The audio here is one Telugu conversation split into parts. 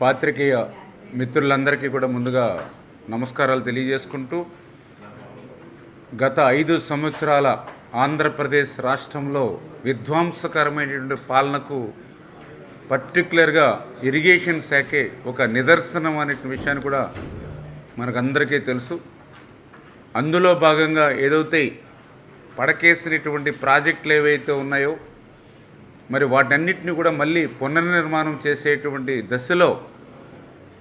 పాత్రికేయ మిత్రులందరికీ కూడా ముందుగా నమస్కారాలు తెలియజేసుకుంటూ గత ఐదు సంవత్సరాల ఆంధ్రప్రదేశ్ రాష్ట్రంలో విధ్వంసకరమైనటువంటి పాలనకు పర్టికులర్గా ఇరిగేషన్ శాఖే ఒక నిదర్శనం అనే విషయాన్ని కూడా మనకందరికీ తెలుసు. అందులో భాగంగా ఏదైతే పడకేసినటువంటి ప్రాజెక్టులు ఏవైతే ఉన్నాయో మరి వాటన్నిటిని కూడా మళ్ళీ పునర్నిర్మాణం చేసేటువంటి దశలో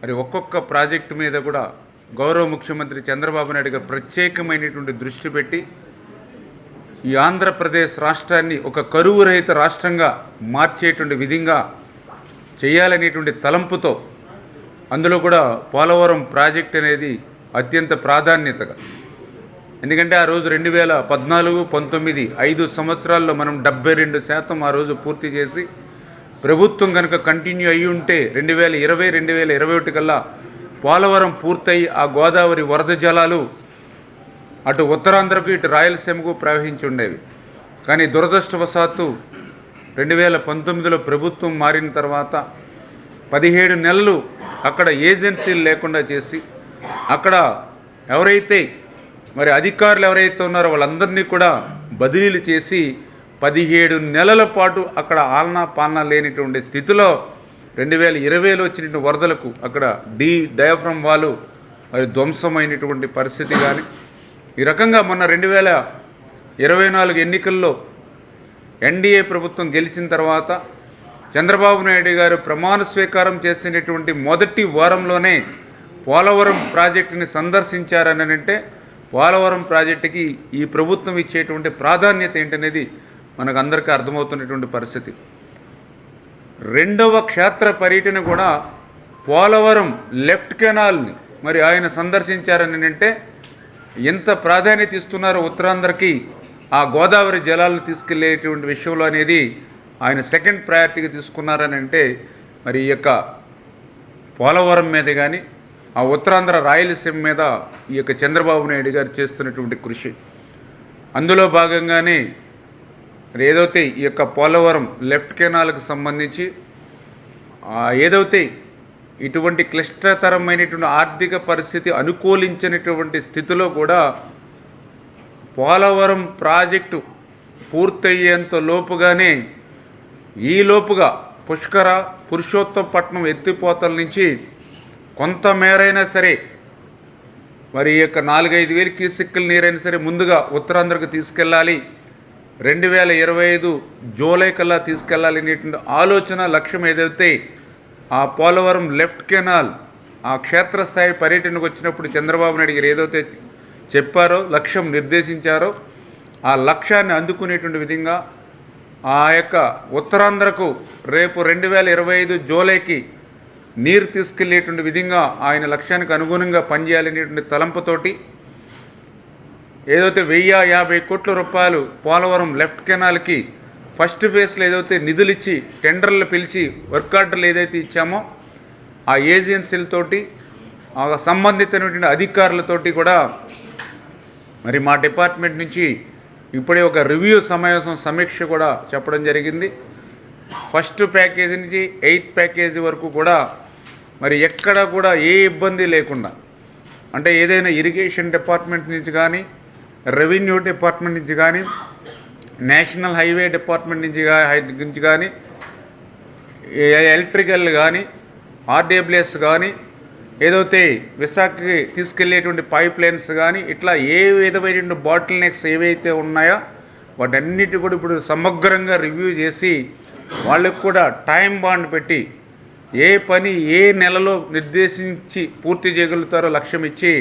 మరి ఒక్కొక్క ప్రాజెక్టు మీద కూడా గౌరవ ముఖ్యమంత్రి చంద్రబాబు నాయుడు గారు ప్రత్యేకమైనటువంటి దృష్టి పెట్టి ఈ ఆంధ్రప్రదేశ్ రాష్ట్రాన్ని ఒక కరువు రహిత రాష్ట్రంగా మార్చేటువంటి విధంగా చేయాలనేటువంటి తలంపుతో అందులో కూడా పోలవరం ప్రాజెక్ట్ అనేది అత్యంత ప్రాధాన్యతగా ఎందుకంటే ఆ రోజు రెండు వేల పద్నాలుగు పంతొమ్మిది ఐదు సంవత్సరాల్లో మనం డెబ్బై రెండు శాతం ఆ రోజు పూర్తి చేసి ప్రభుత్వం కనుక కంటిన్యూ అయ్యి ఉంటే రెండు వేల ఇరవై రెండు వేల ఇరవై ఒకటి కల్లా పోలవరం పూర్తయి ఆ గోదావరి వరద జలాలు అటు ఉత్తరాంధ్రకు ఇటు రాయలసీమకు ప్రవహించి ఉండేవి. కానీ దురదృష్టవశాత్తు రెండు వేల పంతొమ్మిదిలో ప్రభుత్వం మారిన తర్వాత పదిహేడు నెలలు అక్కడ ఏజెన్సీలు లేకుండా చేసి అక్కడ ఎవరైతే మరి అధికారులు ఎవరైతే ఉన్నారో వాళ్ళందరినీ కూడా బదిలీలు చేసి పదిహేడు నెలల పాటు అక్కడ ఆలనా పాలన లేనిటువంటి స్థితిలో రెండు వేల ఇరవైలో వచ్చినటువంటి వరదలకు అక్కడ డి డయాఫ్రమ్ వాళ్ళు మరి ధ్వంసమైనటువంటి పరిస్థితి కానీ ఈ రకంగా మొన్న రెండు వేల ఇరవై నాలుగు ఎన్నికల్లో ఎన్డీఏ ప్రభుత్వం గెలిచిన తర్వాత చంద్రబాబు నాయుడు గారు ప్రమాణ స్వీకారం చేసినటువంటి మొదటి వారంలోనే పోలవరం ప్రాజెక్టుని సందర్శించారని అంటే పోలవరం ప్రాజెక్టుకి ఈ ప్రభుత్వం ఇచ్చేటువంటి ప్రాధాన్యత ఏంటనేది మనకు అందరికీ అర్థమవుతున్నటువంటి పరిస్థితి. రెండవ క్షేత్ర పర్యటన కూడా పోలవరం లెఫ్ట్ కెనాల్ని మరి ఆయన సందర్శించారని అంటే ఎంత ప్రాధాన్యత ఇస్తున్నారో ఉత్తరాంధ్రకి ఆ గోదావరి జలాలను తీసుకెళ్ళేటువంటి విషయంలో అనేది ఆయన సెకండ్ ప్రయారిటీగా తీసుకున్నారని అంటే మరి ఈ యొక్క పోలవరం మీద కానీ ఆ ఉత్తరాంధ్ర రాయలసీమ మీద ఈ యొక్క చంద్రబాబు నాయుడు గారు చేస్తున్నటువంటి కృషి. అందులో భాగంగానే ఏదైతే ఈ యొక్క పోలవరం లెఫ్ట్ కెనాల్కు సంబంధించి ఏదైతే ఇటువంటి క్లిష్టతరమైనటువంటి ఆర్థిక పరిస్థితి అనుకూలించినటువంటి స్థితిలో కూడా పోలవరం ప్రాజెక్టు పూర్తయ్యేంత లోపుగానే ఈ లోపుగా పుష్కర పురుషోత్తపట్నం ఎత్తిపోతల నుంచి కొంతమేరైనా సరే మరి ఈ యొక్క నాలుగైదు వేలు క్యూసెక్కుల నీరైనా సరే ముందుగా ఉత్తరాంధ్రకు తీసుకెళ్ళాలి. రెండు వేల ఇరవై ఐదు జూలై కల్లా తీసుకెళ్ళాలి అనేటువంటి ఆలోచన లక్ష్యం ఏదైతే ఆ పోలవరం లెఫ్ట్ కెనాల్ ఆ క్షేత్రస్థాయి పర్యటనకు వచ్చినప్పుడు చంద్రబాబు నాయుడు గారు ఏదైతే చెప్పారో లక్ష్యం నిర్దేశించారో ఆ లక్ష్యాన్ని అందుకునేటువంటి విధంగా ఆ యొక్క ఉత్తరాంధ్రకు రేపు రెండు వేల ఇరవై ఐదు జూలైకి నీరు తీసుకెళ్ళేటువంటి విధంగా ఆయన లక్ష్యానికి అనుగుణంగా పనిచేయాలనేటువంటి తలంపుతోటి ఏదైతే వెయ్యి యాభై కోట్ల రూపాయలు పోలవరం లెఫ్ట్ కెనాల్కి ఫస్ట్ ఫేజ్లో ఏదైతే నిధులు ఇచ్చి టెండర్లు పిలిచి వర్క్ ఆర్డర్లు ఏదైతే ఇచ్చామో ఆ ఏజెన్సీలతోటి ఆ సంబంధితమైనటువంటి అధికారులతోటి కూడా మరి మా డిపార్ట్మెంట్ నుంచి ఇప్పుడే ఒక రివ్యూ సమావేశం సమీక్ష కూడా చెప్పడం జరిగింది. ఫస్ట్ ప్యాకేజీ నుంచి ఎయిత్ ప్యాకేజీ వరకు కూడా మరి ఎక్కడ కూడా ఏ ఇబ్బంది లేకుండా అంటే ఏదైనా ఇరిగేషన్ డిపార్ట్మెంట్ నుంచి కానీ రెవెన్యూ డిపార్ట్మెంట్ నుంచి కానీ నేషనల్ హైవే డిపార్ట్మెంట్ నుంచి హై- నుంచి కానీ ఏ- ఎలక్ట్రికల్ కానీ ఆర్డబ్ల్యూఎస్ కానీ ఏదైతే విశాఖకి తీసుకెళ్ళేటువంటి పైప్ లైన్స్ కానీ ఇట్లా ఏ విధమైనటువంటి బాటిల్ నెక్స్ ఏవైతే ఉన్నాయో వాటన్నిటి కూడా ఇప్పుడు సమగ్రంగా రివ్యూ చేసి వాళ్ళకు కూడా టైం బాండ్ పెట్టి ఏ పని ఏ నెలలో నిర్దేశించి పూర్తి చేయగలుగుతారో లక్ష్యం ఇచ్చి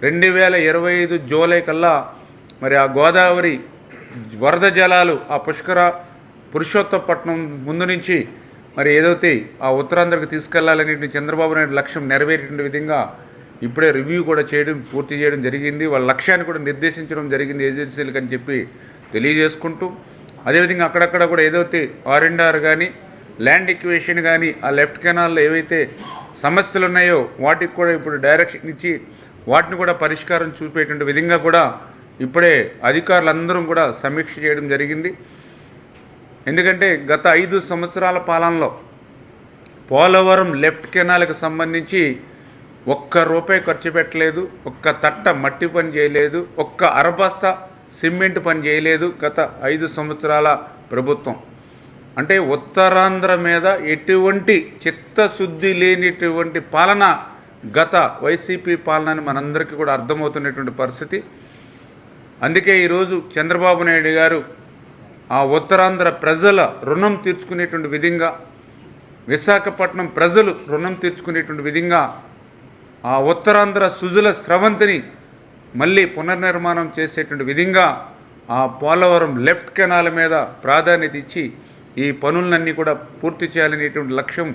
రెండు వేల ఇరవై ఐదు జూలై కల్లా మరి ఆ గోదావరి వరద జలాలు ఆ పుష్కర పురుషోత్తపట్నం ముందు నుంచి మరి ఏదైతే ఆ ఉత్తరాంధ్రకు తీసుకెళ్ళాలనే చంద్రబాబు నాయుడు లక్ష్యం నెరవేరేటువంటి విధంగా ఇప్పుడే రివ్యూ కూడా చేయడం పూర్తి చేయడం జరిగింది. వాళ్ళ లక్ష్యాన్ని కూడా నిర్దేశించడం జరిగింది ఏజెన్సీలకు అని చెప్పి తెలియజేసుకుంటూ అదేవిధంగా అక్కడక్కడ కూడా ఏదైతే ఆర్ అండ్ ఆర్ కానీ ల్యాండ్ ఎక్యువేషన్ కానీ ఆ లెఫ్ట్ కెనాల్లో ఏవైతే సమస్యలు ఉన్నాయో వాటికి కూడా ఇప్పుడు డైరెక్షన్ ఇచ్చి వాటిని కూడా పరిష్కారం చూపేటువంటి విధంగా కూడా ఇప్పుడే అధికారులందరం కూడా సమీక్ష చేయడం జరిగింది. ఎందుకంటే గత ఐదు సంవత్సరాల పాలనలో పోలవరం లెఫ్ట్ కెనాల్కి సంబంధించి ఒక్క రూపాయి ఖర్చు పెట్టలేదు ఒక్క తట్ట మట్టి పని చేయలేదు ఒక్క అరబస్తా సిమెంట్ పని చేయలేదు గత ఐదు సంవత్సరాల ప్రభుత్వం. అంటే ఉత్తరాంధ్ర మీద ఎటువంటి చిత్తశుద్ధి లేనిటువంటి పాలన గత వైసీపీ పాలన అని మనందరికీ కూడా అర్థమవుతున్నటువంటి పరిస్థితి. అందుకే ఈరోజు చంద్రబాబు నాయుడు గారు ఆ ఉత్తరాంధ్ర ప్రజల రుణం తీర్చుకునేటువంటి విధంగా విశాఖపట్నం ప్రజలు రుణం తీర్చుకునేటువంటి విధంగా ఆ ఉత్తరాంధ్ర సుజల స్రవంతిని మళ్ళీ పునర్నిర్మాణం చేసేటువంటి విధంగా ఆ పోలవరం లెఫ్ట్ కెనాల్ మీద ప్రాధాన్యత ఇచ్చి ఈ పనులన్నీ కూడా పూర్తి చేయాలనేటువంటి లక్ష్యం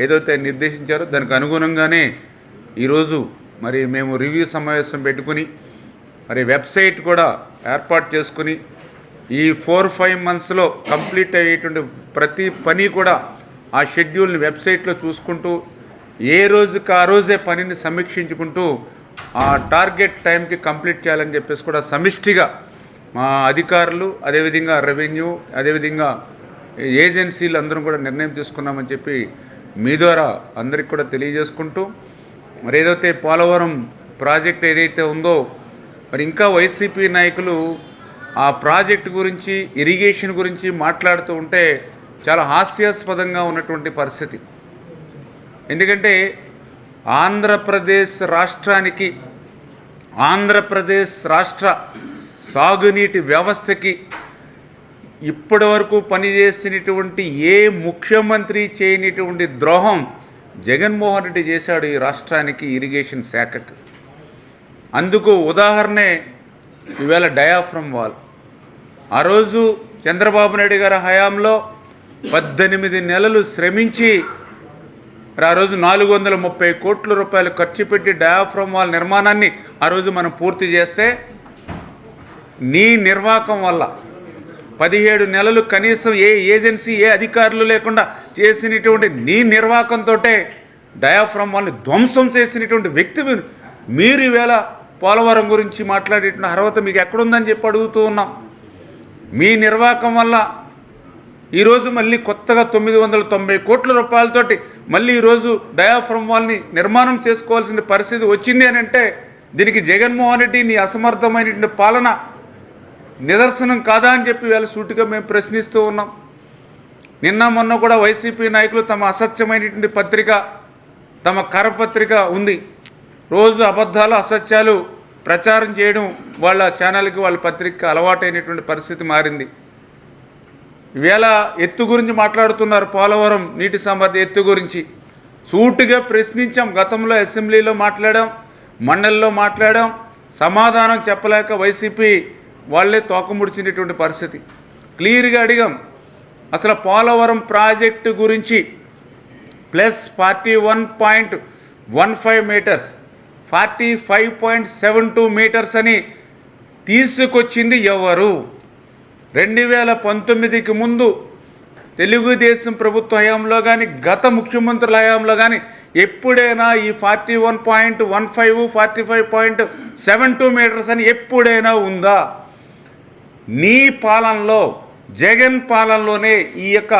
ఏదైతే నిర్దేశించారో దానికి అనుగుణంగానే ఈరోజు మరి మేము రివ్యూ సమావేశం పెట్టుకుని మరి వెబ్సైట్ కూడా ఏర్పాటు చేసుకుని ఈ ఫోర్ ఫైవ్ మంత్స్లో కంప్లీట్ అయ్యేటువంటి ప్రతి పని కూడా ఆ షెడ్యూల్ని వెబ్సైట్లో చూసుకుంటూ ఏ రోజుకి ఆ రోజే పనిని సమీక్షించుకుంటూ ఆ టార్గెట్ టైంకి కంప్లీట్ చేయాలని చెప్పేసి కూడా సమిష్టిగా మా అధికారులు అదేవిధంగా రెవెన్యూ అదేవిధంగా ఏజెన్సీలు అందరం కూడా నిర్ణయం తీసుకున్నామని చెప్పి మీ ద్వారా అందరికి కూడా తెలియజేసుకుంటూ మరి ఏదైతే పోలవరం ప్రాజెక్ట్ ఏదైతే ఉందో మరి ఇంకా వైసీపీ నాయకులు ఆ ప్రాజెక్ట్ గురించి ఇరిగేషన్ గురించి మాట్లాడుతూ ఉంటే చాలా హాస్యాస్పదంగా ఉన్నటువంటి పరిస్థితి. ఎందుకంటే ఆంధ్రప్రదేశ్ రాష్ట్రానికి ఆంధ్రప్రదేశ్ రాష్ట్ర సాగునీటి వ్యవస్థకి ఇప్పటి వరకు పనిచేసినటువంటి ఏ ముఖ్యమంత్రి చేయనటువంటి ద్రోహం జగన్మోహన్ రెడ్డి చేశాడు ఈ రాష్ట్రానికి ఇరిగేషన్ శాఖకు. అందుకు ఉదాహరణే ఈవేళ డయాఫ్రమ్ వాల్. ఆ రోజు చంద్రబాబు నాయుడు గారి హయాంలో పద్దెనిమిది నెలలు శ్రమించి ఆ రోజు నాలుగు వందల ముప్పై కోట్ల రూపాయలు ఖర్చు పెట్టి డయాఫ్రమ్ వాల్ నిర్మాణాన్ని ఆ రోజు మనం పూర్తి చేస్తే నీ నిర్వాకం వల్ల పదిహేడు నెలలు కనీసం ఏ ఏజెన్సీ ఏ అధికారులు లేకుండా చేసినటువంటి నీ నిర్వాహకంతో డయాఫ్రమ్ వాళ్ళని ధ్వంసం చేసినటువంటి వ్యక్తి మీరు. ఈవేళ పోలవరం గురించి మాట్లాడేటువంటి అర్హత మీకు ఎక్కడుందని చెప్పి అడుగుతూ ఉన్నాం మీ నిర్వాకం వల్ల ఈరోజు మళ్ళీ కొత్తగా తొమ్మిది వందల తొంభై కోట్ల రూపాయలతోటి మళ్ళీ ఈరోజు డయాఫ్రమ్ వాళ్ళని నిర్మాణం చేసుకోవాల్సిన పరిస్థితి వచ్చింది అని అంటే దీనికి జగన్మోహన్ రెడ్డి నీ అసమర్థమైనటువంటి పాలన నిదర్శనం కాదా అని చెప్పి వీళ్ళ సూటిగా మేము ప్రశ్నిస్తూ ఉన్నాం. నిన్న మొన్న కూడా వైసీపీ నాయకులు తమ అసత్యమైనటువంటి పత్రిక తమ కరపత్రిక ఉంది. రోజు అబద్ధాలు అసత్యాలు ప్రచారం చేయడం వాళ్ళ ఛానల్కి వాళ్ళ పత్రిక అలవాటైనటువంటి పరిస్థితి మారింది. ఇవేళ ఎత్తు గురించి మాట్లాడుతున్నారు పోలవరం నీటి సంబంధ ఎత్తు గురించి. సూటిగా ప్రశ్నించాం. గతంలో అసెంబ్లీలో మాట్లాడాం మండలిలో మాట్లాడాం. సమాధానం చెప్పలేక వైసీపీ వాళ్ళే తోకముడిచినటువంటి పరిస్థితి. క్లియర్గా అడిగాం. అసలు పోలవరం ప్రాజెక్టు గురించి plus forty one point one five metres forty five point seven two metres అని తీసుకొచ్చింది ఎవరు? రెండు వేల పంతొమ్మిదికి ముందు తెలుగుదేశం ప్రభుత్వ హయాంలో కానీ గత ముఖ్యమంత్రుల హయాంలో కానీ ఎప్పుడైనా ఈ forty one point one five forty five point seven two metres అని ఎప్పుడైనా ఉందా? నీ పాలనలో జగన్ పాలనలోనే ఈ యొక్క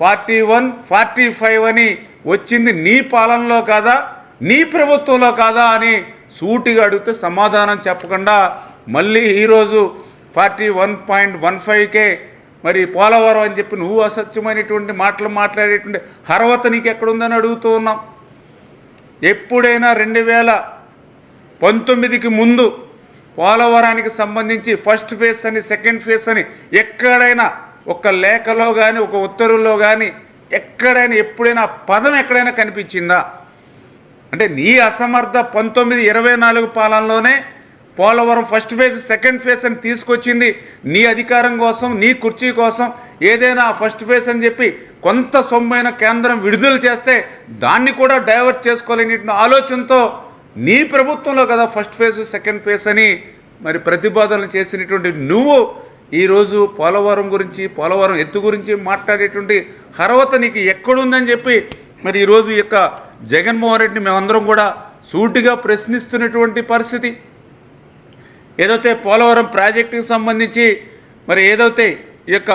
ఫార్టీ వన్ ఫార్టీ ఫైవ్ అని వచ్చింది నీ పాలనలో కాదా? నీ ప్రభుత్వంలో కాదా అని సూటిగా అడిగితే సమాధానం చెప్పకుండా మళ్ళీ ఈరోజు ఫార్టీ వన్ పాయింట్ వన్ ఫైవ్కే మరి పోలవరం అని చెప్పి నువ్వు అసత్యమైనటువంటి మాటలు మాట్లాడేటువంటి అర్హత నీకు ఎక్కడుందని అడుగుతూ ఉన్నాం. ఎప్పుడైనా రెండు వేల పంతొమ్మిదికి ముందు పోలవరానికి సంబంధించి ఫస్ట్ ఫేజ్ అని సెకండ్ ఫేజ్ అని ఎక్కడైనా ఒక లేఖలో కానీ ఒక ఉత్తర్వుల్లో కానీ ఎక్కడైనా ఎప్పుడైనా పదం ఎక్కడైనా కనిపించిందా? అంటే నీ అసమర్థ పంతొమ్మిది ఇరవై నాలుగు పాలనలోనే Polavaram first phase second phase అని తీసుకొచ్చింది నీ అధికారం కోసం నీ కుర్చీ కోసం. ఏదైనా ఫస్ట్ ఫేజ్ అని చెప్పి కొంత సొమ్మైన కేంద్రం విడుదల చేస్తే దాన్ని కూడా డైవర్ట్ చేసుకోలేని ఆలోచనతో నీ ప్రభుత్వంలో కదా ఫస్ట్ ఫేజ్ సెకండ్ ఫేజ్ అని మరి ప్రతిపాదనలు చేసినటువంటి నువ్వు ఈరోజు పోలవరం గురించి పోలవరం ఎత్తు గురించి మాట్లాడేటువంటి అర్హత నీకు ఎక్కడుందని చెప్పి మరి ఈరోజు ఈ యొక్క జగన్మోహన్ రెడ్డిని మేమందరం కూడా సూటిగా ప్రశ్నిస్తున్నటువంటి పరిస్థితి. ఏదైతే పోలవరం ప్రాజెక్టుకి సంబంధించి మరి ఏదైతే ఈ యొక్క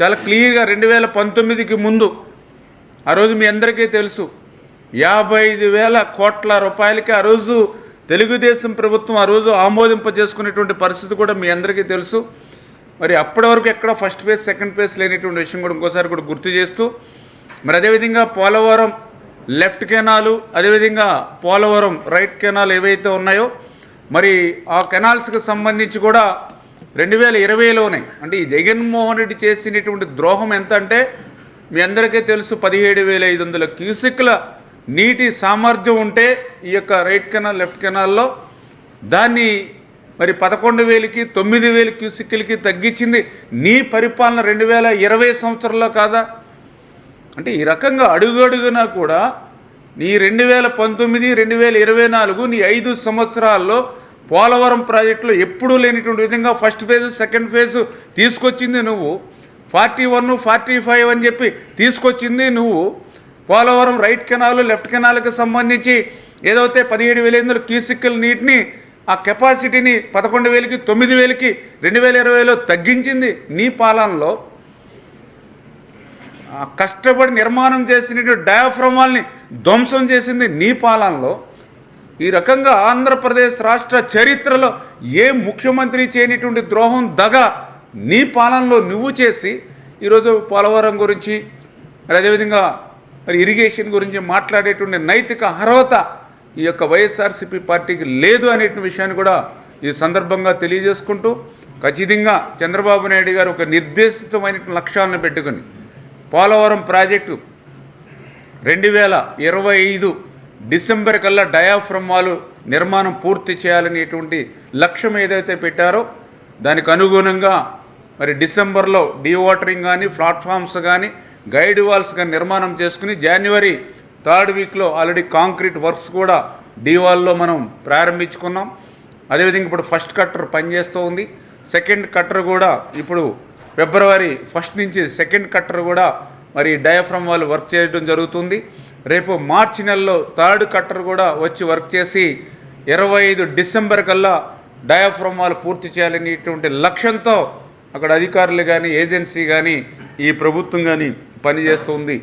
చాలా క్లియర్గా రెండు వేల పంతొమ్మిదికి ముందు ఆ రోజు మీ అందరికీ తెలుసు యాభై ఐదు వేల కోట్ల రూపాయలకి ఆ రోజు తెలుగుదేశం ప్రభుత్వం ఆ రోజు ఆమోదింప చేసుకునేటువంటి పరిస్థితి కూడా మీ అందరికీ తెలుసు. మరి అప్పటి వరకు ఎక్కడ ఫస్ట్ ఫేజ్ సెకండ్ ఫేజ్ లేనిటువంటి విషయం కూడా ఇంకోసారి కూడా గుర్తు చేస్తూ మరి అదేవిధంగా పోలవరం లెఫ్ట్ కెనాలు అదేవిధంగా పోలవరం రైట్ కెనాల్ ఏవైతే ఉన్నాయో మరి ఆ కెనాల్స్కి సంబంధించి కూడా రెండు వేల ఇరవైలోనే అంటే ఈ జగన్మోహన్ రెడ్డి చేసినటువంటి ద్రోహం ఎంత అంటే మీ అందరికీ తెలుసు పదిహేడు వేల ఐదు వందల క్యూసిక్ల నీటి సామర్థ్యం ఉంటే ఈ యొక్క రైట్ కెనాల్ లెఫ్ట్ కెనాల్లో దాన్ని మరి పదకొండు వేలకి తొమ్మిది వేలు క్యూసిక్లకి తగ్గించింది. నీ పరిపాలన రెండు వేల ఇరవై సంవత్సరంలో కాదా? అంటే ఈ రకంగా అడుగడుగునా కూడా నీ రెండు వేల పంతొమ్మిది రెండు వేల ఇరవై నాలుగు నీ ఐదు సంవత్సరాల్లో పోలవరం ప్రాజెక్టులో ఎప్పుడూ లేనిటువంటి విధంగా ఫస్ట్ ఫేజ్ సెకండ్ ఫేజ్ తీసుకొచ్చింది నువ్వు. ఫార్టీ వన్ ఫార్టీ ఫైవ్ అని చెప్పి తీసుకొచ్చింది నువ్వు. పోలవరం రైట్ కెనాల్ లెఫ్ట్ కెనాల్కి సంబంధించి ఏదైతే పదిహేడు వేల ఎనిమిది క్యూసిక్కుల నీటిని ఆ కెపాసిటీని పదకొండు వేలకి తొమ్మిది వేలకి రెండు వేల ఇరవైలో తగ్గించింది నీ పాలనలో. కష్టపడి నిర్మాణం చేసినటువంటి డయాఫ్రమాల్ని ధ్వంసం చేసింది నీ పాలనలో. ఈ రకంగా ఆంధ్రప్రదేశ్ రాష్ట్ర చరిత్రలో ఏ ముఖ్యమంత్రి చేయనటువంటి ద్రోహం దగ నీ పాలనలో నువ్వు చేసి ఈరోజు పోలవరం గురించి అదేవిధంగా మరి ఇరిగేషన్ గురించి మాట్లాడేటువంటి నైతిక అర్హత ఈ యొక్క వైఎస్ఆర్సీపీ పార్టీకి లేదు అనేటువంటి విషయాన్ని కూడా ఈ సందర్భంగా తెలియజేసుకుంటూ ఖచ్చితంగా చంద్రబాబు నాయుడు గారు ఒక నిర్దేశితమైన లక్ష్యాలను పెట్టుకుని పోలవరం ప్రాజెక్టు రెండు వేల ఇరవై ఐదు డిసెంబర్ కల్లా డయాఫ్రమ్ వాల్ నిర్మాణం పూర్తి చేయాలనేటువంటి లక్ష్యం ఏదైతే పెట్టారో దానికి అనుగుణంగా మరి డిసెంబర్లో డీవాటరింగ్ కానీ ప్లాట్ఫామ్స్ కానీ గైడ్ వాల్స్ కానీ నిర్మాణం చేసుకుని జనవరి థర్డ్ వీక్లో ఆల్రెడీ కాంక్రీట్ వర్క్స్ కూడా డీవాల్లో మనం ప్రారంభించుకున్నాం. అదేవిధంగా ఇప్పుడు ఫస్ట్ కట్టర్ పనిచేస్తూ ఉంది. సెకండ్ కట్టర్ కూడా ఇప్పుడు ఫిబ్రవరి ఫస్ట్ నుంచి సెకండ్ కట్టర్ కూడా మరి డయాఫ్రమ్ వాళ్ళు వర్క్ చేయడం జరుగుతుంది. రేపు మార్చి నెలలో థర్డ్ కట్టర్ కూడా వచ్చి వర్క్ చేసి ఇరవై ఐదు డిసెంబర్ కల్లా డయాఫ్రమ్ వాళ్ళు పూర్తి చేయాలనేటువంటి లక్ష్యంతో అక్కడ అధికారులు కానీ ఏజెన్సీ కానీ ఈ ప్రభుత్వం కానీ పనిచేస్తుంది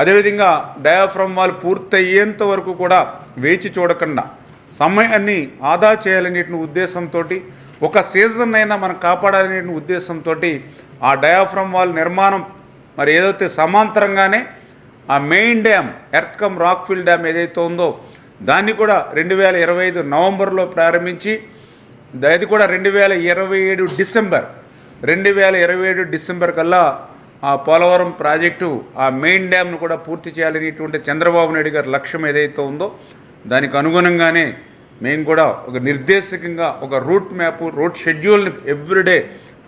అదేవిధంగా డయాఫ్రమ్ వాళ్ళు పూర్తయ్యేంత వరకు కూడా వేచి చూడకుండా సమయాన్ని ఆదా చేయాలనే ఉద్దేశంతో ఒక సీజన్ అయినా మనం కాపాడాలనే ఉద్దేశంతో ఆ డయాఫ్రమ్ వాల్ నిర్మాణం మరి ఏదైతే సమాంతరంగానే ఆ main dam earth cum rockfill dam ఏదైతే ఉందో దాన్ని కూడా రెండు వేల ఇరవై ఐదు నవంబర్లో ప్రారంభించి అది కూడా రెండు వేల ఇరవై ఏడు డిసెంబర్ రెండు వేల ఇరవై ఏడు డిసెంబర్ కల్లా ఆ పోలవరం ప్రాజెక్టు ఆ మెయిన్ డ్యామ్ను కూడా పూర్తి చేయాలనేటువంటి చంద్రబాబు నాయుడు గారి లక్ష్యం ఏదైతే ఉందో దానికి అనుగుణంగానే మేము కూడా ఒక నిర్దేశకంగా ఒక రూట్ మ్యాప్ రూట్ షెడ్యూల్ని ఎవ్రీడే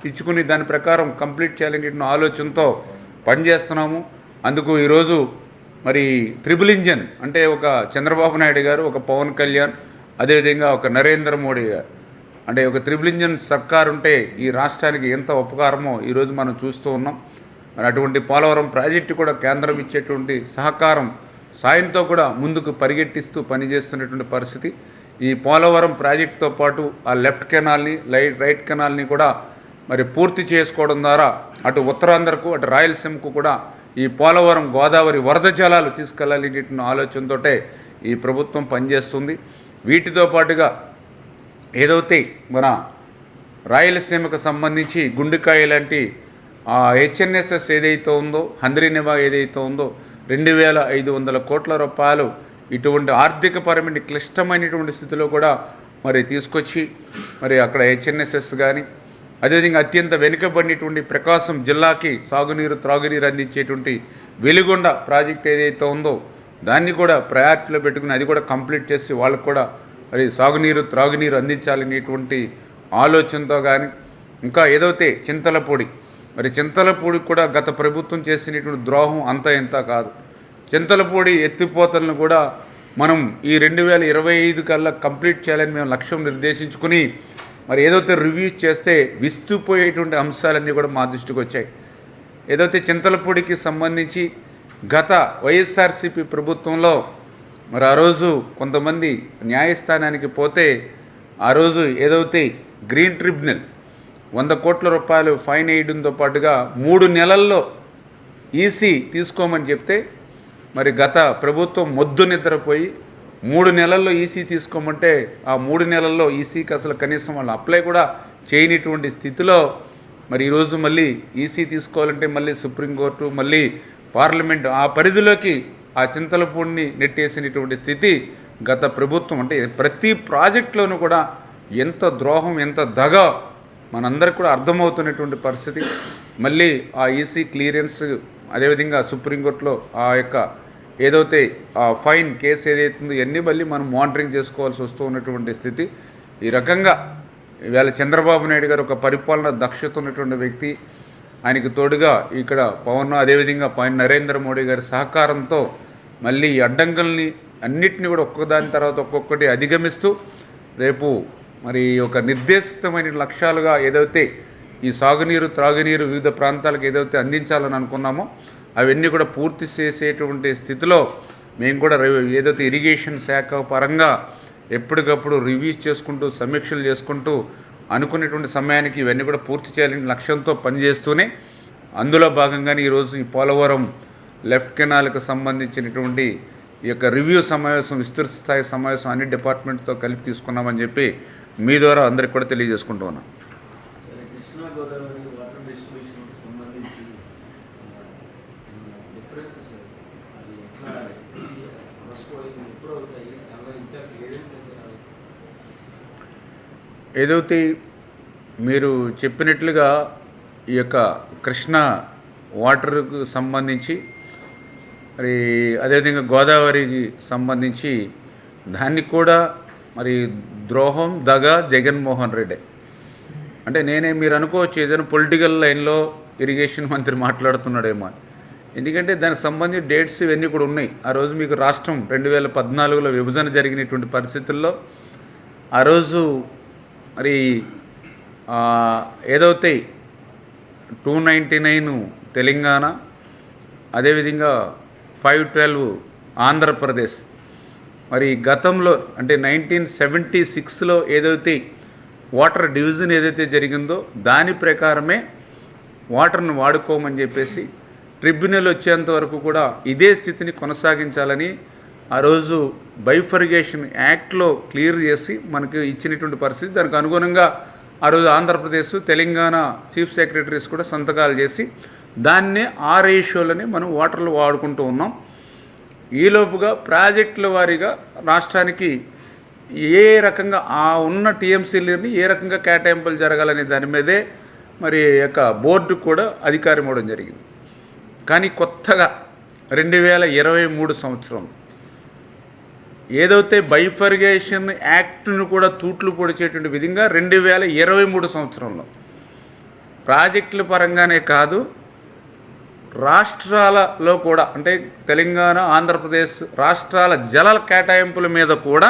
ఇచ్చుకుని దాని ప్రకారం కంప్లీట్ చేయాలనేటువంటి ఆలోచనతో పనిచేస్తున్నాము. అందుకు ఈరోజు మరి త్రిబుల్ ఇంజన్ అంటే ఒక చంద్రబాబు నాయుడు గారు ఒక పవన్ కళ్యాణ్ అదేవిధంగా ఒక నరేంద్ర మోడీ గారు. అంటే ఒక త్రిబుల్ ఇంజన్ సర్కార్ ఉంటే ఈ రాష్ట్రానికి ఎంత ఉపకారమో ఈరోజు మనం చూస్తూ ఉన్నాం. మరి అటువంటి పోలవరం ప్రాజెక్టు కూడా కేంద్రం ఇచ్చేటువంటి సహకారం సాయంతో కూడా ముందుకు పరిగెట్టిస్తూ పనిచేస్తున్నటువంటి పరిస్థితి. ఈ పోలవరం ప్రాజెక్టుతో పాటు ఆ లెఫ్ట్ కెనాల్ని లైట్ రైట్ కెనాల్ని కూడా మరి పూర్తి చేసుకోవడం ద్వారా అటు ఉత్తరాంధ్రకు అటు రాయలసీమకు కూడా ఈ పోలవరం గోదావరి వరద జలాలు తీసుకెళ్ళాలనేటువంటి ఆలోచనతోటే ఈ ప్రభుత్వం పనిచేస్తుంది. వీటితో పాటుగా ఏదైతే మన రాయలసీమకు సంబంధించి గుండెకాయ లాంటి హెచ్ఎన్ఎస్ఎస్ ఏదైతే ఉందో హంద్రీనివా ఏదైతే ఉందో రెండు వేల ఐదు వందల కోట్ల రూపాయలు ఇటువంటి ఆర్థికపరమైన క్లిష్టమైనటువంటి స్థితిలో కూడా మరి తీసుకొచ్చి మరి అక్కడ హెచ్ఎన్ఎస్ఎస్ కానీ అదేవిధంగా అత్యంత వెనుకబడినటువంటి ప్రకాశం జిల్లాకి సాగునీరు త్రాగునీరు అందించేటువంటి వెలుగొండ ప్రాజెక్ట్ ఏదైతే ఉందో దాన్ని కూడా ప్రయారిటీలో పెట్టుకుని అది కూడా కంప్లీట్ చేసి వాళ్ళకు కూడా మరి సాగునీరు త్రాగునీరు అందించాలనేటువంటి ఆలోచనతో కానీ ఇంకా ఏదైతే చింతలపొడి మరి చింతలపూడికి కూడా గత ప్రభుత్వం చేసినటువంటి ద్రోహం అంత ఇంత కాదు. చింతలపూడి ఎత్తిపోతలను కూడా మనం ఈ రెండు వేల ఇరవై ఐదు కల్లా కంప్లీట్ చేయాలని మేము లక్ష్యం నిర్దేశించుకుని మరి ఏదైతే రివ్యూస్ చేస్తే విస్తుపోయేటువంటి అంశాలన్నీ కూడా మా దృష్టికి వచ్చాయి. ఏదైతే చింతలపూడికి సంబంధించి గత వైఎస్ఆర్సీపీ ప్రభుత్వంలో మరి ఆ రోజు కొంతమంది న్యాయస్థానానికి పోతే ఆ రోజు ఏదైతే గ్రీన్ ట్రిబ్యునల్ వంద కోట్ల రూపాయలు ఫైన్ వేయడంతో పాటుగా మూడు నెలల్లో ఈసీ తీసుకోమని చెప్తే మరి గత ప్రభుత్వం మొద్దు నిద్రపోయి మూడు నెలల్లో ఈసీ తీసుకోమంటే ఆ మూడు నెలల్లో ఈసీకి అసలు కనీసం వాళ్ళు అప్లై కూడా చేయనిటువంటి స్థితిలో మరి ఈరోజు మళ్ళీ ఈసీ తీసుకోవాలంటే మళ్ళీ సుప్రీంకోర్టు మళ్ళీ పార్లమెంట్ ఆ పరిధిలోకి ఆ చింతలపూడిని నెట్టేసినటువంటి స్థితి గత ప్రభుత్వం అంటే ప్రతి ప్రాజెక్టులోనూ కూడా ఎంత ద్రోహం ఎంత దగ మనందరికి కూడా అర్థమవుతున్నటువంటి పరిస్థితి. మళ్ళీ ఆ ఈసీ క్లియరెన్స్ అదేవిధంగా సుప్రీంకోర్టులో ఆ యొక్క ఏదైతే ఆ ఫైన్ కేసు ఏదైతుందో ఇవన్నీ మళ్ళీ మనం మానిటరింగ్ చేసుకోవాల్సి వస్తూ ఉన్నటువంటి స్థితి. ఈ రకంగా ఇవాళ చంద్రబాబు నాయుడు గారు ఒక పరిపాలన దక్షత ఉన్నటువంటి వ్యక్తి. ఆయనకి తోడుగా ఇక్కడ పవన్ అదేవిధంగా పవన్ నరేంద్ర మోడీ గారి సహకారంతో మళ్ళీ ఈ అడ్డంకుల్ని అన్నిటిని కూడా ఒక్కొక్కదాని తర్వాత ఒక్కొక్కటి అధిగమిస్తూ రేపు మరి ఒక నిర్దేశితమైన లక్ష్యాలుగా ఏదైతే ఈ సాగునీరు త్రాగునీరు వివిధ ప్రాంతాలకు ఏదైతే అందించాలని అనుకున్నామో అవన్నీ కూడా పూర్తి చేసేటువంటి స్థితిలో మేము కూడా ఏదైతే ఇరిగేషన్ శాఖ పరంగా ఎప్పటికప్పుడు రివ్యూస్ చేసుకుంటూ సమీక్షలు చేసుకుంటూ అనుకునేటువంటి సమయానికి ఇవన్నీ కూడా పూర్తి చేయాలని లక్ష్యంతో పనిచేస్తూనే అందులో భాగంగానే ఈరోజు ఈ పోలవరం లెఫ్ట్ కెనాల్కి సంబంధించినటువంటి ఈ యొక్క రివ్యూ సమావేశం విస్తృత స్థాయి సమావేశం అన్ని డిపార్ట్మెంట్తో కలిపి తీసుకున్నామని చెప్పి మీ ద్వారా అందరికి కూడా తెలియజేసుకుంటూ ఉన్నాం. ఏదైతే మీరు చెప్పినట్లుగా ఈ యొక్క కృష్ణ వాటర్కు సంబంధించి మరి అదేవిధంగా గోదావరికి సంబంధించి దానికి కూడా మరి ద్రోహం దగ జగన్మోహన్ రెడ్డి. అంటే నేనే మీరు అనుకోవచ్చు ఏదైనా పొలిటికల్ లైన్లో ఇరిగేషన్ మంత్రి మాట్లాడుతున్నాడేమో ఎందుకంటే దానికి సంబంధించి డేట్స్ ఇవన్నీ కూడా ఉన్నాయి. ఆ రోజు మీకు రాష్ట్రం రెండు వేల పద్నాలుగులో విభజన జరిగినటువంటి పరిస్థితుల్లో ఆ రోజు మరి ఏదైతే టూ నైంటీ నైన్ తెలంగాణ అదేవిధంగా ఫైవ్ ట్వెల్వ్ ఆంధ్రప్రదేశ్ మరి గతంలో అంటే నైన్టీన్ సెవెంటీ సిక్స్లో ఏదైతే వాటర్ డివిజన్ ఏదైతే జరిగిందో దాని ప్రకారమే వాటర్ను వాడుకోమని చెప్పేసి ట్రిబ్యునల్ వచ్చేంత వరకు కూడా ఇదే స్థితిని కొనసాగించాలని ఆ రోజు బైఫర్గేషన్ యాక్ట్లో క్లియర్ చేసి మనకు ఇచ్చినటువంటి పరిస్థితి. దానికి అనుగుణంగా ఆ రోజు ఆంధ్రప్రదేశ్ తెలంగాణ చీఫ్ సెక్రటరీస్ కూడా సంతకాలు చేసి దాన్నే ఆ రేషియోలని మనం వాటర్లు వాడుకుంటూ ఉన్నాం. ఈలోపుగా ప్రాజెక్టుల వారీగా రాష్ట్రానికి ఏ రకంగా ఆ ఉన్న టీఎంసీలని ఏ రకంగా కేటాయింపులు జరగాలనే దాని మీదే మరి యొక్క బోర్డు కూడా అధికారం ఇవ్వడం జరిగింది. కానీ కొత్తగా రెండు వేల ఇరవై మూడు సంవత్సరం ఏదైతే బైఫర్గేషన్ యాక్ట్ను కూడా తూట్లు పొడిచేటువంటి విధంగా రెండు వేల ఇరవై మూడు సంవత్సరంలో ప్రాజెక్టుల పరంగానే కాదు రాష్ట్రాలలో కూడా అంటే తెలంగాణ ఆంధ్రప్రదేశ్ రాష్ట్రాల జల కేటాయింపుల మీద కూడా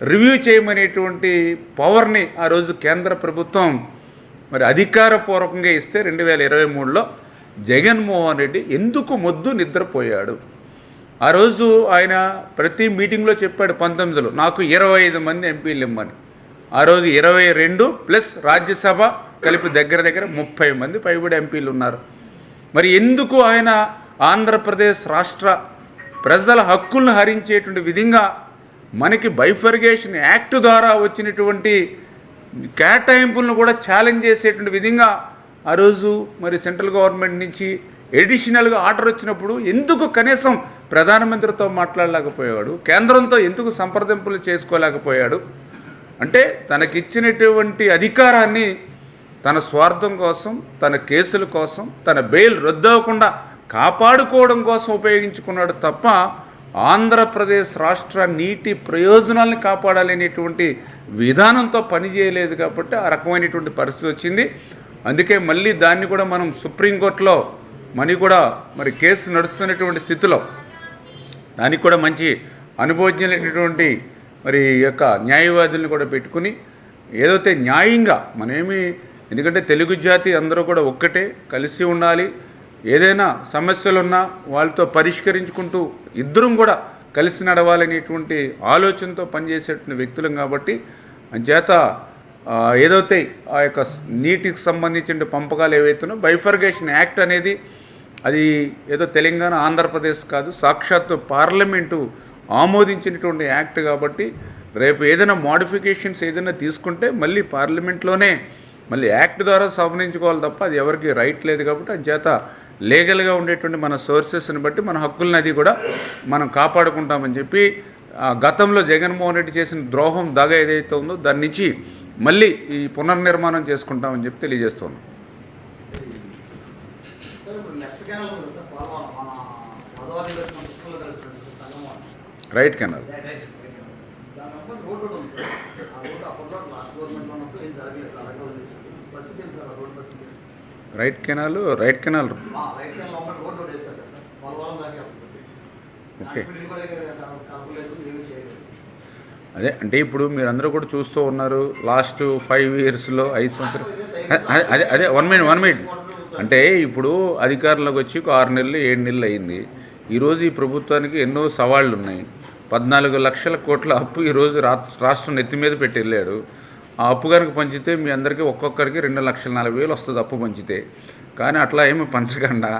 రివ్యూ చేయమనేటువంటి పవర్ని ఆ రోజు కేంద్ర ప్రభుత్వం మరి అధికారపూర్వకంగా ఇస్తే రెండు వేల ఇరవై మూడులో జగన్మోహన్ రెడ్డి ఎందుకు మొద్దు నిద్రపోయాడు? ఆ రోజు ఆయన ప్రతి మీటింగ్లో చెప్పాడు పంతొమ్మిదిలో నాకు ఇరవై ఐదు మంది ఎంపీలు ఇమ్మని. ఆ రోజు ఇరవై రెండు ప్లస్ రాజ్యసభ కలిపి దగ్గర దగ్గర ముప్పై మంది పైబడి ఎంపీలు ఉన్నారు. మరి ఎందుకు ఆయన ఆంధ్రప్రదేశ్ రాష్ట్ర ప్రజల హక్కులను హరించేటువంటి విధంగా మనకి బైఫర్గేషన్ యాక్ట్ ద్వారా వచ్చినటువంటి కేటాయింపులను కూడా ఛాలెంజ్ చేసేటువంటి విధంగా ఆ రోజు మరి సెంట్రల్ గవర్నమెంట్ నుంచి ఎడిషనల్గా ఆర్డర్ వచ్చినప్పుడు ఎందుకు కనీసం ప్రధానమంత్రితో మాట్లాడలేకపోయాడు? కేంద్రంతో ఎందుకు సంప్రదింపులు చేసుకోలేకపోయాడు? అంటే తనకిచ్చినటువంటి అధికారాన్ని తన స్వార్థం కోసం తన కేసుల కోసం తన బెయిల్ రద్దవకుండా కాపాడుకోవడం కోసం ఉపయోగించుకున్నాడు తప్ప ఆంధ్రప్రదేశ్ రాష్ట్ర నీటి ప్రయోజనాలను కాపాడాలనేటువంటి విధానంతో పనిచేయలేదు కాబట్టి ఆ రకమైనటువంటి పరిస్థితి వచ్చింది. అందుకే మళ్ళీ దాన్ని కూడా మనం సుప్రీంకోర్టులో మనీ కూడా మరి కేసు నడుస్తున్నటువంటి స్థితిలో దానికి కూడా మంచి అనుభవజ్ఞులైనటువంటి మరి ఈ యొక్క న్యాయవాదుల్ని కూడా పెట్టుకుని ఏదైతే న్యాయంగా మనమేమి ఎందుకంటే తెలుగు జాతి అందరూ కూడా ఒక్కటే కలిసి ఉండాలి. ఏదైనా సమస్యలున్నా వాళ్ళతో పరిష్కరించుకుంటూ ఇద్దరం కూడా కలిసి నడవాలనేటువంటి ఆలోచనతో పనిచేసేటువంటి వ్యక్తులం కాబట్టి చేత ఏదైతే ఆ యొక్క నీటికి సంబంధించిన పంపకాలు ఏవైతున్నాయో బైఫర్గేషన్ యాక్ట్ అనేది అది ఏదో తెలంగాణ ఆంధ్రప్రదేశ్ కాదు సాక్షాత్తు పార్లమెంటు ఆమోదించినటువంటి యాక్ట్ కాబట్టి రేపు ఏదైనా మోడిఫికేషన్స్ ఏదైనా తీసుకుంటే మళ్ళీ పార్లమెంట్లోనే మళ్ళీ యాక్ట్ ద్వారా సవరించుకోవాలి తప్ప అది ఎవరికి రైట్ లేదు కాబట్టి అది చేత లీగల్గా ఉండేటువంటి మన సోర్సెస్ని బట్టి మన హక్కులను అది కూడా మనం కాపాడుకుంటామని చెప్పి ఆ, గతంలో జగన్మోహన్ రెడ్డి చేసిన ద్రోహం దగ ఏదైతే ఉందో దాని నుంచి మళ్ళీ ఈ పునర్నిర్మాణం చేసుకుంటామని చెప్పి తెలియజేస్తున్నాం. సార్ ఇప్పుడు లెఫ్ట్ కెనాల్ ఉంది సార్ పోలవరం మన గోదావరి నుంచి మన పుష్కల్లో కలిసినట్టు సార్ సంగమం రైట్ కెనాల్ దాని వెంబడి రోడ్డు కూడా ఉంది సార్ ఆ రోడ్డు అప్పట్లో లాస్ట్ గవర్నమెంట్ ఉన్నప్పుడు ఏం జరగలేదు అలాగే ఉంది సార్ పరిస్థితి ఏంటి సార్ ఆ రోడ్డు పరిస్థితి right canal right canal okay. అదే అంటే ఇప్పుడు మీరందరూ కూడా చూస్తూ ఉన్నారు లాస్ట్ ఫైవ్ ఇయర్స్లో ఐదు సంవత్సరాలు. అదే అదే వన్ మినిట్ వన్ మినిట్ అంటే ఇప్పుడు అధికారంలోకి వచ్చి ఒక ఆరు నెలలు ఏడు నెలలు అయింది. ఈరోజు ఈ ప్రభుత్వానికి ఎన్నో సవాళ్ళు ఉన్నాయి. పద్నాలుగు లక్షల కోట్ల అప్పు ఈరోజు రాష్ట్రం నెత్తి మీద పెట్టి వెళ్ళాడు. ఆ అప్పు కనుక పంచితే మీ అందరికీ ఒక్కొక్కరికి రెండు లక్షల నలభై వేలు వస్తుంది అప్పు పంచితే. కానీ అట్లా ఏమి పంచకుండా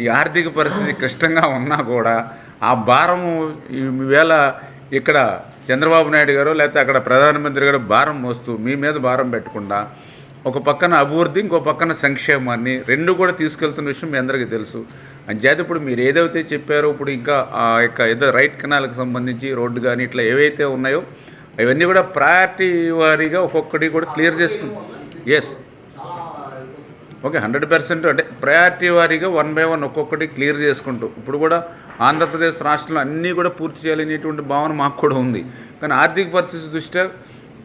ఈ ఆర్థిక పరిస్థితి క్లిష్టంగా ఉన్నా కూడా ఆ భారము ఈవేళ ఇక్కడ చంద్రబాబు నాయుడు గారు లేకపోతే అక్కడ ప్రధానమంత్రి గారు భారం మోస్తూ మీ మీద భారం పెట్టకుండా ఒక పక్కన అభివృద్ధి ఇంకో పక్కన సంక్షేమాన్ని రెండు కూడా తీసుకెళ్తున్న విషయం మీ అందరికీ తెలుసు. అంచేత ఇప్పుడు మీరు ఏదైతే చెప్పారో ఇప్పుడు ఇంకా ఆ యొక్క ఏదో రైట్ కెనాల్కి సంబంధించి రోడ్డు కానీ ఇట్లా ఏవైతే ఉన్నాయో అవన్నీ కూడా ప్రయారిటీ వారీగా ఒక్కొక్కటి కూడా క్లియర్ చేసుకుంటాం. ఎస్ ఓకే హండ్రెడ్ పర్సెంట్ అంటే ప్రయారిటీ వారీగా వన్ బై వన్ ఒక్కొక్కటి క్లియర్ చేసుకుంటూ. ఇప్పుడు కూడా ఆంధ్రప్రదేశ్ రాష్ట్రంలో అన్నీ కూడా పూర్తి చేయాలనేటువంటి భావన మాకు కూడా ఉంది. కానీ ఆర్థిక పరిస్థితి దృష్ట్యా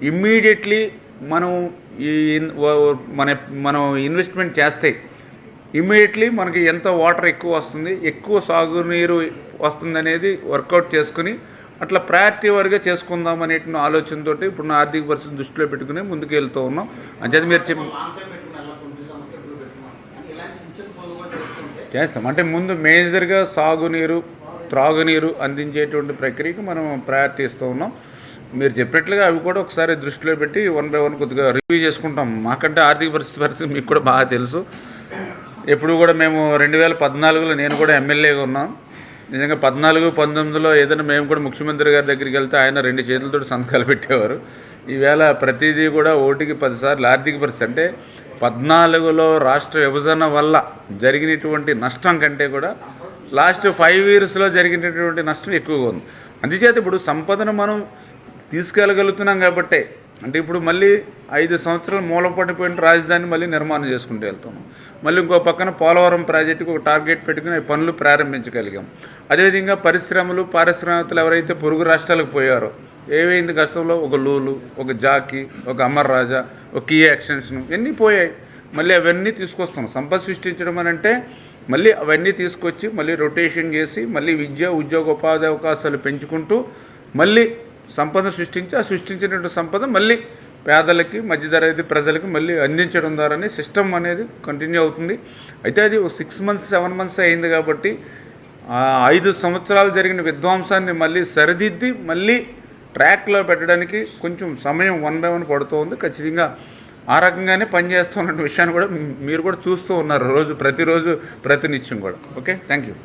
ఇమ్మీడియట్లీ మనం ఈ మన మనం ఇన్వెస్ట్మెంట్ చేస్తే ఇమ్మీడియట్లీ మనకి ఎంత వాటర్ ఎక్కువ వస్తుంది ఎక్కువ సాగునీరు వస్తుంది అనేది వర్కౌట్ చేసుకుని అట్లా ప్రయారిటీ వారిగా చేసుకుందాం అనే ఆలోచనతో ఇప్పుడు నా ఆర్థిక పరిస్థితి దృష్టిలో పెట్టుకుని ముందుకు వెళ్తూ ఉన్నాం. అంచేది మీరు చెప్పి చేస్తాం. అంటే ముందు మేజర్గా సాగునీరు త్రాగునీరు అందించేటువంటి ప్రక్రియకు మనం ప్రయారిటీ ఇస్తూ ఉన్నాం. మీరు చెప్పినట్లుగా అవి కూడా ఒకసారి దృష్టిలో పెట్టి వన్ బై వన్ కొద్దిగా రివ్యూ చేసుకుంటాం. మాకంటే ఆర్థిక పరిస్థితి పరిస్థితి మీకు కూడా బాగా తెలుసు. ఎప్పుడు కూడా మేము రెండు వేల పద్నాలుగులో నేను కూడా ఎమ్మెల్యేగా ఉన్నాం. నిజంగా పద్నాలుగు పంతొమ్మిదిలో ఏదైనా మేము కూడా ముఖ్యమంత్రి గారి దగ్గరికి వెళ్తే ఆయన రెండు చేతులతో సంతకాలు పెట్టేవారు. ఈవేళ ప్రతిదీ కూడా ఓటికి పదిసార్లు ఆర్థిక పరిస్థితి. అంటే పద్నాలుగులో రాష్ట్ర విభజన వల్ల జరిగినటువంటి నష్టం కంటే కూడా లాస్ట్ ఫైవ్ ఇయర్స్లో జరిగినటువంటి నష్టం ఎక్కువగా ఉంది. అందుచేత ఇప్పుడు సంపదను మనం తీసుకెళ్ళగలుగుతున్నాం కాబట్టే. అంటే ఇప్పుడు మళ్ళీ ఐదు సంవత్సరాలు మూల పడిపోయిన రాజధాని మళ్ళీ నిర్మాణం చేసుకుంటూ వెళ్తున్నాం. మళ్ళీ ఇంకో పక్కన పోలవరం ప్రాజెక్టుకు ఒక టార్గెట్ పెట్టుకుని పనులు ప్రారంభించగలిగాం. అదేవిధంగా పరిశ్రమలు పారిశ్రామికలు ఎవరైతే పొరుగు రాష్ట్రాలకు పోయారో ఏవైంది కష్టంలో? ఒక లూలు ఒక జాకీ ఒక అమర్ రాజా ఒక కీ యాక్షన్స్ను ఇవన్నీ పోయాయి. మళ్ళీ అవన్నీ తీసుకొస్తున్నాం. సంపద సృష్టించడం అని అంటే మళ్ళీ అవన్నీ తీసుకొచ్చి మళ్ళీ రొటేషన్ చేసి మళ్ళీ విద్య ఉద్యోగ ఉపాధి అవకాశాలు పెంచుకుంటూ మళ్ళీ సంపద సృష్టించి ఆ సృష్టించినటువంటి సంపద మళ్ళీ పేదలకి మధ్యతరగతి ప్రజలకి మళ్ళీ అందించడం ద్వారానే సిస్టమ్ అనేది కంటిన్యూ అవుతుంది. అయితే అది ఒక సిక్స్ మంత్స్ సెవెన్ మంత్స్ అయింది కాబట్టి ఐదు సంవత్సరాలు జరిగిన విధ్వంసాన్ని మళ్ళీ సరిదిద్ది మళ్ళీ ట్రాక్లో పెట్టడానికి కొంచెం సమయం వన్ బై వన్ పడుతూ ఉంది. ఖచ్చితంగా ఆ రకంగానే పనిచేస్తున్న విషయాన్ని కూడా మీరు కూడా చూస్తూ ఉన్నారు రోజు ప్రతిరోజు ప్రతినిత్యం కూడా. Okay thank you